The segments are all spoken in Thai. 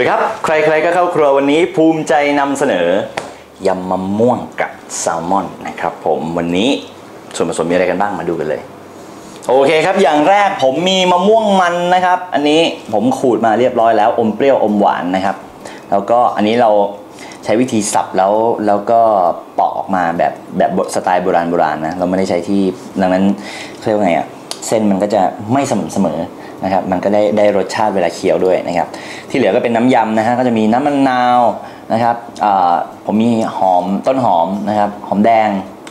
วัสดีครับ ใครๆก็เข้าครัววันนี้ภูมิใจนำเสนอยำมะม่วงกับแซลมอนนะครับผมวันนี้ส่วนผสมมีอะไรกันบ้างมาดูกันเลย โอเคครับ อย่างแรกผมมีมะม่วงมันนะครับ อันนี้ผมขูดมาเรียบร้อยแล้วอมเปรี้ยวอมหวานนะครับ แล้วก็อันนี้เราใช้วิธีสับแล้วแล้วก็ปอกออกมาแบบแบบสไตล์โบราณโบราณนะเราไม่ได้ใช้ที่ดังนั้นเรียกว่าไงอะเส้นมันก็จะไม่สม่ำเสมอ นะครับมันก็ได้ได้รสชาติเวลาเคี้ยวด้วยนะครับที่เหลือก็เป็นน้ำยำนะฮะก็จะมีน้ำมะนาวนะครับผมมีหอมต้นหอมนะครับหอมแดง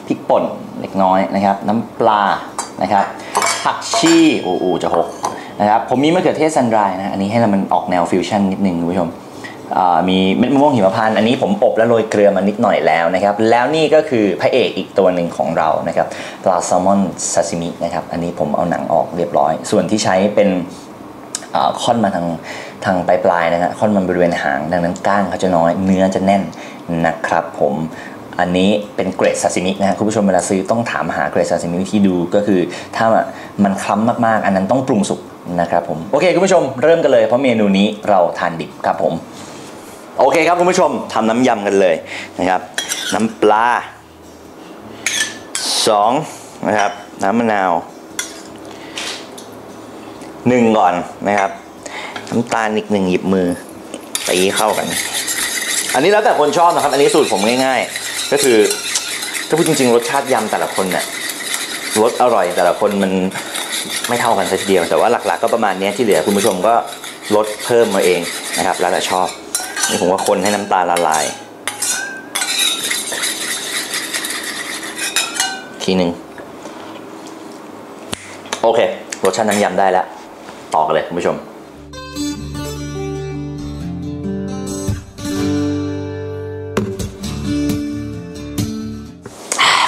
พริกป่นเล็กน้อยนะครับน้ำปลานะครับผักชีโอ้โหจะหกนะครับผมมีมะเขือเทศซันดรายนะอันนี้ให้มันออกแนวฟิวชั่นนิดนึงคุณผู้ชม มีเม็ดมะม่วงหิมพานต์อันนี้ผมอบและโรยเกลือมานิดหน่อยแล้วนะครับ แล้วนี่ก็คือพระเอกอีกตัวหนึ่งของเรานะครับปลาแซลมอนซาซิมินะครับ อันนี้ผมเอาหนังออกเรียบร้อย ส่วนที่ใช้เป็นค่อนมาทางทางปลายปลายๆนะฮะค่อนมันบริเวณหาง ดังนั้นก้างเขาจะน้อยเนื้อจะแน่นนะครับ ผมอันนี้เป็นเกรดซาซิมินะฮะคุณผู้ชมเวลาซื้อต้องถามหาเกรดซาซิมิวิธีดูก็คือ ถ้ามันคล้ำมากๆ อันนั้นต้องปรุงสุกนะครับผมโอเคคุณผู้ชมเริ่มกันเลยเพราะเมนูนี้เราทานดิบครับผม โอเคครับคุณผู้ชมทำน้ำยำกันเลยนะครับ น้ำปลาสองนะครับน้ำมะนาวหนึ่งก่อนนะครับ น้ำตาลอีกหนึ่งหยิบมือตีเข้ากัน อันนี้แล้วแต่คนชอบนะครับ อันนี้สูตรผมง่ายๆ ก็คือถ้าพูดจริงๆ รสชาติยำแต่ละคนเนี่ยรสอร่อยแต่ละคนมันไม่เท่ากันสักทีเดียว แต่ว่าหลักๆก็ประมาณนี้ที่เหลือคุณผู้ชมก็ลดเพิ่มมาเองนะครับ แล้วแต่ชอบ นี่ผมว่าคนให้น้ำตาลละลาย ทีหนึ่งโอเค รสชาติน้ำยำได้แล้ว ต่อกันเลยคุณผู้ชม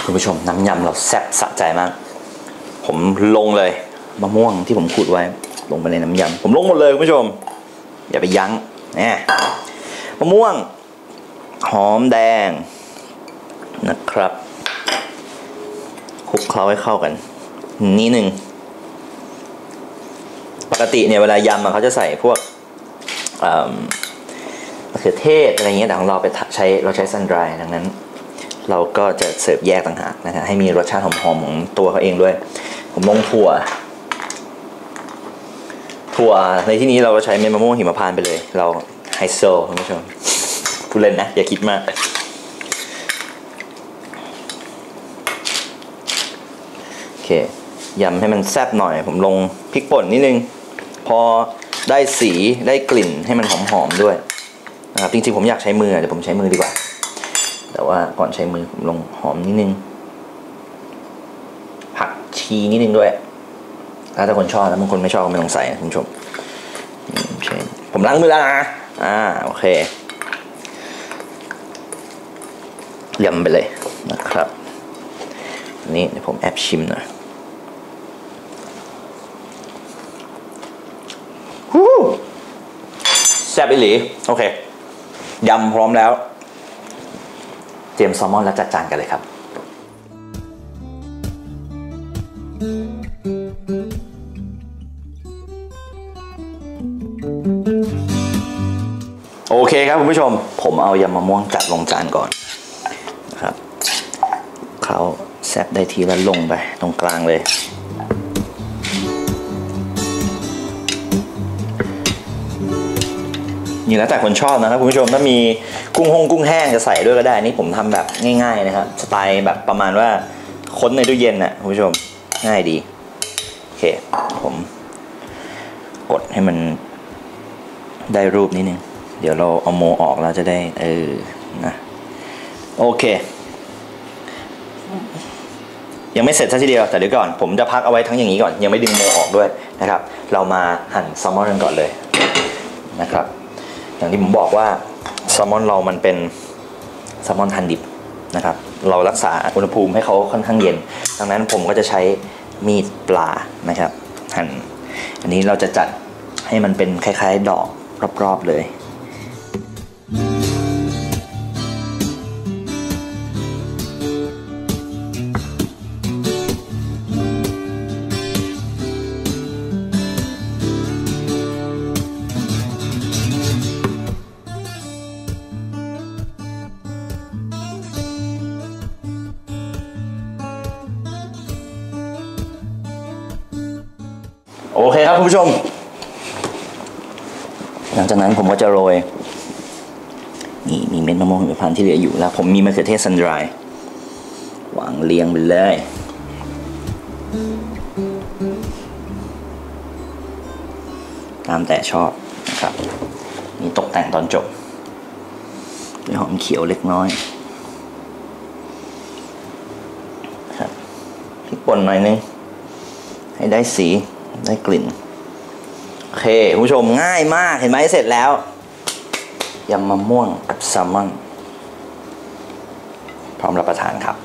คุณผู้ชมน้ำยำเราแซ่บสะใจมาก ผมลงเลยมะม่วงที่ผมขูดไว้ ลงไปในน้ำยำผมลงหมดเลยคุณผู้ชม อย่าไปยั้งเนี่ย มะม่วง หอมแดงนะครับคลุกเคล้าให้เข้ากันนี่หนึ่งปกติเนี่ยเวลายำเขาจะใส่พวกมะเขือเทศอะไรเงี้ยแต่ของเราไปใช้เราใช้ซันดรายดังนั้น เราก็จะเสิร์ฟแยกต่างหากนะฮะให้มีรสชาติหอมๆของตัวเขาเองด้วย ผมลงถั่ว ถั่วในที่นี้เราก็ใช้เม็ดมะม่วงหิมพานต์ไปเลย เรา ฮโซคุณผู้ชมพูดเล่นนะ อย่าคิดมากโอเคยำให้มันแซ่บหน่อย ผมลงพริกป่นนิดนึง พอได้สีได้กลิ่นให้มันหอมๆด้วยนะครับจริงๆผมอยากใช้มือแต่ผมใช้มือดีกว่า แต่ว่าก่อนใช้มือผมลงหอมนิดนึง ผักชีนิดนึงด้วยถ้าคนชอบแล้วบางคนไม่ชอบก็ไม่ต้องใส่นะคุณผู้ชมผมล้างมือแล้วนะ อ่าโอเคยำไปเลยนะครับนนี้เดี๋ยวผมแอบชิมหน่อยฮู้แซ่บอีหลี โอเคยำพร้อมแล้ว เตรียมแซลมอนแล้วจัดจานกันเลยครับ โอเคครับคุณผู้ชม ผมเอายำมะม่วงจัดลงจานก่อนนะครับเขาแซบได้ทีละลงไปตรงกลางเลย นี่แล้วแต่คนชอบนะครับคุณผู้ชมถ้ามีกุ้งหงกุ้งแห้งจะใส่ด้วยก็ได้นี่ผมทำแบบง่าย ๆนะครับสไตล์แบบประมาณว่าค้นในตู้เย็นน่ะคุณผู้ชมง่ายดีโอเคผมกดให้มันได้รูปนิดนึง เดี๋ยวเราเอาโมออกแล้วจะได้ เออ นะ โอเค ยังไม่เสร็จซะทีเดียว แต่เดี๋ยวก่อน ผมจะพักเอาไว้ทั้งอย่างนี้ก่อน ยังไม่ดึงโมออกด้วยนะครับ เรามาหั่นแซลมอนกันก่อนเลยนะครับ อย่างที่ผมบอกว่าแซลมอนเรามันเป็นแซลมอนทันดิบนะครับ เรารักษาอุณหภูมิให้เขาค่อนข้างเย็น ดังนั้นผมก็จะใช้มีดปลานะครับหั่น อันนี้เราจะจัดให้มันเป็นคล้าย ๆ ดอกรอบๆเลย โอเคครับคุณผู้ชม หลังจากนั้นผมก็จะโรย นี่มีเม็ดมะม่วงหิมพานต์ที่เหลืออยู่แล้ว ผมมีมะเขือเทศซันดรายวางเรียงไปเลย ตามแต่ชอบนะครับมีตกแต่งตอนจบด้วยหอมเขียวเล็กน้อยครับพริกป่นหน่อยนึง ให้ได้สีได้กลิ่น โอเคคุณผู้ชมง่ายมากเห็นไหมเสร็จแล้ว ยำมะม่วงกับแซลมอน พร้อมรับประทานครับ